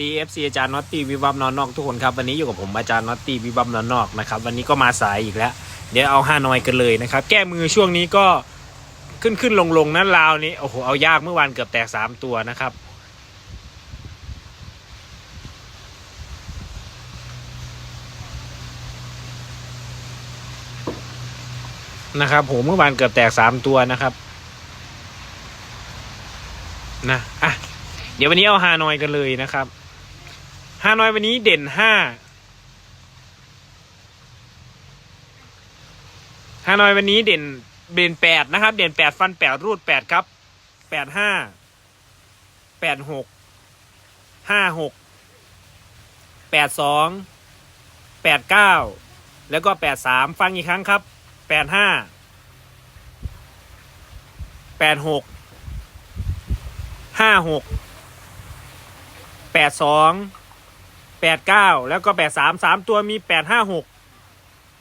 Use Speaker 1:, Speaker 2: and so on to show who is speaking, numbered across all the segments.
Speaker 1: ดีเอฟซีอาจารย์น็อตตี้วิบัมนอนนอกทุกคนครับวันนี้อยู่กับผมอาจารย์น็อตตี้วิบัมนอนนอกนะครับวันนี้ก็มาสายอีกแล้ว เดี๋ยวเอาฮานอยกันเลยนะครับ แก้มือช่วงนี้ก็ขึ้นขึ้นลงลงนั้นลาวนี้โอ้โหเอายากเมื่อวานเกือบแตกสามตัวนะครับ นะครับผมเมื่อวานเกือบแตกสามตัวนะครับนะอะเดี๋ยววันนี้เอาฮานอยกันเลยนะครับ ฮานอยวันนี้เด่นห้าฮานอยวันนี้เด่นเด่นแปดนะครับ เด่นแปดฟันแปดรูดแปดครับแปดห้าแปดหกห้าหกแปดสองแปดเก้าแล้วก็แปดสามฟังอีกครั้งครับแปดห้าแปดหกห้าหกแปดสอง แปดเก้าแล้วก็แปดสามสามตัวมีแปดห้าหก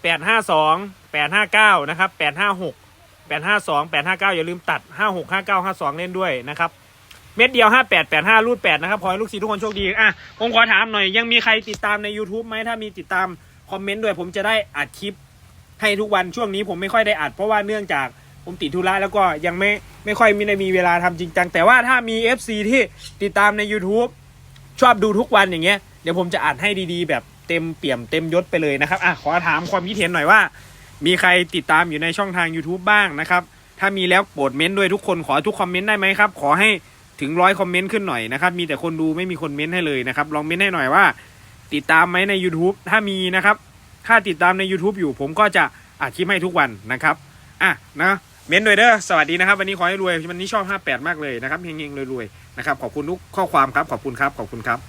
Speaker 1: แปดห้าสองแปดห้าเก้านะครับแปดห้าหกแปดห้าสองแปดห้าเก้าอย่าลืมตัดห้าหกห้าเก้าห้าสองเล่นด้วยนะครับ เม็ดเดียวห้าแปดแปดห้ารูดแปดนะครับขอให้ลูกศิษย์ทุกคนโชคดีอะผมขอถามหน่อยยังมีใครติดตามใน YouTube ไหมถ้ามีติดตามคอมเมนต์ด้วยผมจะได้อัดคลิปให้ทุกวันช่วงนี้ผมไม่ค่อยได้อัดเพราะว่าเนื่องจากผมติดธุระแล้วก็ยังไม่ไม่ค่อยมีได้มีเวลาทำจริงจังแต่ว่าถ้ามี FC ที่ติดตามใน YouTube ชอบดูทุกวันอย่างเงี้ย เดี๋ยวผมจะอัดให้ดีๆ แบบเต็มเปี่ยมเต็มยศไปเลยนะครับอะขอถามความคิดเห็นหน่อยว่า มีใครติดตามอยู่ในช่องทาง YouTube บ้างนะครับ ถ้ามีแล้วโปรดเม้นต์ด้วยทุกคนขอทุกคอมเมนต์ได้ไหมครับ ขอให้ถึงร้อยคอมเมนต์ขึ้นหน่อยนะครับ มีแต่คนดูไม่มีคนเม้นต์ให้เลยนะครับ ลองเม้นต์ให้หน่อยว่า ติดตามไหมใน YouTube ถ้ามีนะครับ ถ้าติดตามใน YouTube อยู่ ผมก็จะอัดคลิปให้ทุกวันนะครับอะนะเม้นต์ด้วยเด้อสวัสดีนะครับ วันนี้ขอให้รวยวันนี้ชอบ 58 มากเลยนะครับเฮงๆรวยๆนะครับขอบคุณทุกข้อความครับขอบคุณครับขอบคุณครับ